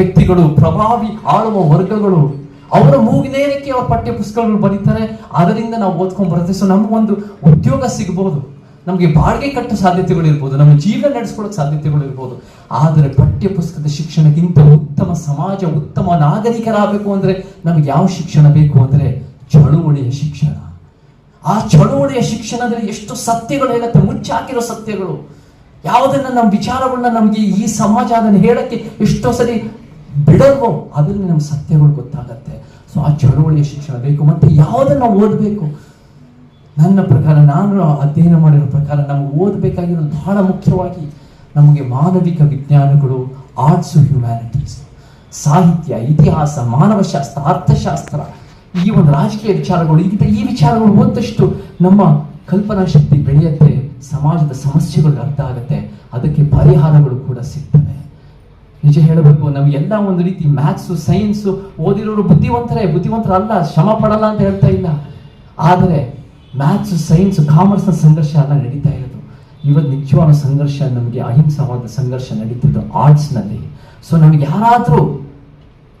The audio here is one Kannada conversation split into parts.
ವ್ಯಕ್ತಿಗಳು, ಪ್ರಭಾವಿ ಆಳುವ ವರ್ಗಗಳು, ಅವರ ಮೂಗಿನೇರಕ್ಕೆ ಅವರ ಪಠ್ಯ ಪುಸ್ತಕಗಳು ಬರೀತಾರೆ. ಅದರಿಂದ ನಾವು ಓದ್ಕೊಂಡ್ ಬರುತ್ತೆ. ಸೊ ನಮಗೊಂದು ಉದ್ಯೋಗ ಸಿಗಬಹುದು ನಮಗೆ ಬಾಡಿಗೆ ಕಟ್ಟೋ ಸಾಧ್ಯತೆಗಳು ಇರ್ಬೋದು. ನಮ್ಮ ಜೀವನ ನಡೆಸ್ಕೊಳ್ಳೋಕೆ ಸಾಧ್ಯತೆಗಳು ಇರ್ಬೋದು. ಆದರೆ ಪಠ್ಯಪುಸ್ತಕದ ಶಿಕ್ಷಣಕ್ಕಿಂತ ಉತ್ತಮ ಸಮಾಜ, ಉತ್ತಮ ನಾಗರಿಕರಾಗಬೇಕು ಅಂದ್ರೆ ನಮ್ಗೆ ಯಾವ ಶಿಕ್ಷಣ ಬೇಕು ಅಂದ್ರೆ ಚಳುವಳಿಯ ಶಿಕ್ಷಣ. ಆ ಚಳುವಳಿಯ ಶಿಕ್ಷಣದಲ್ಲಿ ಎಷ್ಟು ಸತ್ಯಗಳು ಹೇಳುತ್ತೆ ಮುಚ್ಚಾಕಿರೋ ಸತ್ಯಗಳು. ಯಾವುದನ್ನ ನಮ್ಮ ವಿಚಾರಗಳನ್ನ ನಮಗೆ ಈ ಸಮಾಜ ಅದನ್ನು ಹೇಳಕ್ಕೆ ಎಷ್ಟೋ ಸರಿ ಬಿಡಲ್ವೋ ಅದರಲ್ಲಿ ನಮ್ಮ ಸತ್ಯಗಳು ಗೊತ್ತಾಗತ್ತೆ. ಸೊ ಆ ಚಳುವಳಿಯ ಶಿಕ್ಷಣ ಬೇಕು. ಮತ್ತೆ ಯಾವುದನ್ನ ಓದಬೇಕು? ನನ್ನ ಪ್ರಕಾರ ನಾನು ಅಧ್ಯಯನ ಮಾಡಿರೋ ಪ್ರಕಾರ ನಮ್ಗೆ ಓದಬೇಕಾಗಿರೋದು ಬಹಳ ಮುಖ್ಯವಾಗಿ ನಮಗೆ ಮಾನವಿಕ ವಿಜ್ಞಾನಗಳು ಆರ್ಟ್ಸ್ ಹ್ಯುಮ್ಯಾನಿಟೀಸ್ ಸಾಹಿತ್ಯ, ಇತಿಹಾಸ, ಮಾನವಶಾಸ್ತ್ರ, ಅರ್ಥಶಾಸ್ತ್ರ ಈ ಒಂದು ರಾಜಕೀಯ ವಿಚಾರಗಳು ಈ ಈ ವಿಚಾರಗಳು ಓದಷ್ಟು ನಮ್ಮ ಕಲ್ಪನಾ ಶಕ್ತಿ ಬೆಳೆಯುತ್ತೆ, ಸಮಾಜದ ಸಮಸ್ಯೆಗಳು ಅರ್ಥ ಆಗುತ್ತೆ, ಅದಕ್ಕೆ ಪರಿಹಾರಗಳು ಕೂಡ ಸಿಗ್ತವೆ. ನಿಜ ಹೇಳಬೇಕು, ನಾವು ಎಲ್ಲ ಒಂದು ರೀತಿ ಮ್ಯಾಥ್ಸು ಸೈನ್ಸು ಓದಿರೋರು ಬುದ್ಧಿವಂತರೇ, ಬುದ್ಧಿವಂತರಲ್ಲ, ಶ್ರಮ ಪಡಲ್ಲ ಅಂತ ಹೇಳ್ತಾ ಇಲ್ಲ. ಆದರೆ ಮ್ಯಾಥ್ಸ್ ಸೈನ್ಸ್ ಕಾಮರ್ಸ್ನ ಸಂಘರ್ಷ ಎಲ್ಲ ನಡೀತಾ ಇರೋದು. ಇವತ್ತು ನಿಜವಾದ ಸಂಘರ್ಷ ನಮಗೆ ಅಹಿಂಸವಾದ ಸಂಘರ್ಷ ನಡೀತಿದ್ದು ಆರ್ಟ್ಸ್ನಲ್ಲಿ ಸೊ ನಮಗೆ ಯಾರಾದರೂ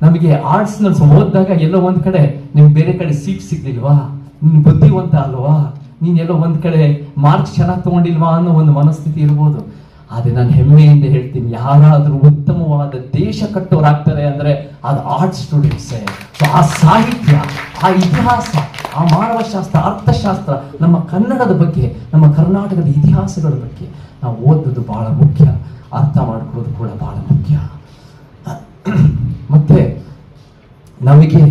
ನಮಗೆ ಆರ್ಟ್ಸ್ನಲ್ಲಿ ಓದಿದಾಗ ಎಲ್ಲೋ ಒಂದು ಕಡೆ ನಿಮ್ಗೆ ಬೇರೆ ಕಡೆ ಸೀಟ್ ಸಿಗ್ಲಿಲ್ವಾ? ನೀನು ಬುದ್ಧಿವಂತ ಅಲ್ವಾ? ನೀನ್ ಎಲ್ಲೋ ಒಂದ್ ಕಡೆ ಮಾರ್ಕ್ಸ್ ಚೆನ್ನಾಗಿ ತಗೊಂಡಿಲ್ವಾ ಅನ್ನೋ ಒಂದು ಮನಸ್ಥಿತಿ ಇರ್ಬೋದು. ಆದರೆ ನಾನು ಹೆಮ್ಮೆಯಿಂದ ಹೇಳ್ತೀನಿ, ಯಾರಾದರೂ ಉತ್ತಮವಾದ ದೇಶ ಕಟ್ಟೋರಾಗ್ತಾರೆ ಅಂದ್ರೆ ಅದು ಆರ್ಟ್ ಸ್ಟೂಡೆಂಟ್ಸ್ ಆ ಸಾಹಿತ್ಯ, ಆ ಇತಿಹಾಸ, ಆ ಮಾನವಶಾಸ್ತ್ರ, ಅರ್ಥಶಾಸ್ತ್ರ, ನಮ್ಮ ಕನ್ನಡದ ಬಗ್ಗೆ, ನಮ್ಮ ಕರ್ನಾಟಕದ ಇತಿಹಾಸಗಳ ಬಗ್ಗೆ ನಾವು ಓದೋದು ಬಹಳ ಮುಖ್ಯ. ಅರ್ಥ ಮಾಡ್ಕೊಳ್ಳೋದು ಕೂಡ ಬಹಳ ಮುಖ್ಯ ಮತ್ತೆ ನಮಗೆ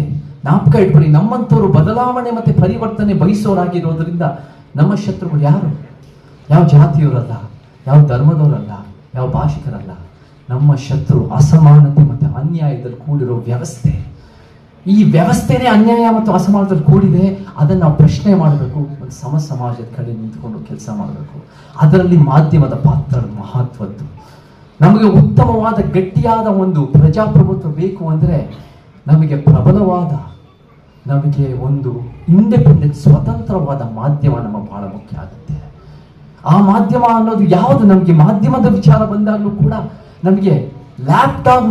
ಜ್ಞಾಪಕ ಇಟ್ಕೊಳ್ಳಿ ನಮ್ಮಂಥವ್ರು ಬದಲಾವಣೆ ಮತ್ತೆ ಪರಿವರ್ತನೆ ಬಯಸೋರಾಗಿರೋದ್ರಿಂದ ನಮ್ಮ ಶತ್ರುಗಳು ಯಾರು? ಯಾವ ಜಾತಿಯವರಲ್ಲ, ಯಾವ ಧರ್ಮದವರಲ್ಲ, ಯಾವ ಭಾಷಿಕರಲ್ಲ. ನಮ್ಮ ಶತ್ರು ಅಸಮಾನತೆ ಮತ್ತು ಅನ್ಯಾಯದಲ್ಲಿ ಕೂಡಿರೋ ವ್ಯವಸ್ಥೆ. ಈ ವ್ಯವಸ್ಥೆನೇ ಅನ್ಯಾಯ ಮತ್ತು ಅಸಮಾನದಲ್ಲಿ ಕೂಡಿದೆ, ಅದನ್ನು ನಾವು ಪ್ರಶ್ನೆ ಮಾಡಬೇಕು, ಒಂದು ಸಮ ಸಮಾಜದ ಕಡೆ ನಿಂತ್ಕೊಂಡು ಕೆಲಸ ಮಾಡಬೇಕು. ಅದರಲ್ಲಿ ಮಾಧ್ಯಮದ ಪಾತ್ರ ಮಹತ್ವದ್ದು. ನಮಗೆ ಉತ್ತಮವಾದ, ಗಟ್ಟಿಯಾದ ಒಂದು ಪ್ರಜಾಪ್ರಭುತ್ವ ಬೇಕು ಅಂದರೆ ನಮಗೆ ಪ್ರಬಲವಾದ, ನಮಗೆ ಒಂದು ಇಂಡಿಪೆಂಡೆಂಟ್ ಸ್ವತಂತ್ರವಾದ ಮಾಧ್ಯಮ ನಮ್ಮ ಬಹಳ ಮುಖ್ಯ ಆಗುತ್ತೆ. ಆ ಮಾಧ್ಯಮ ಅನ್ನೋದು ಯಾವುದು? ನಮಗೆ ಮಾಧ್ಯಮದ ವಿಚಾರ ಬಂದಾಗಲೂ ಕೂಡ ನಮಗೆ ಲ್ಯಾಪ್ಟಾಪ್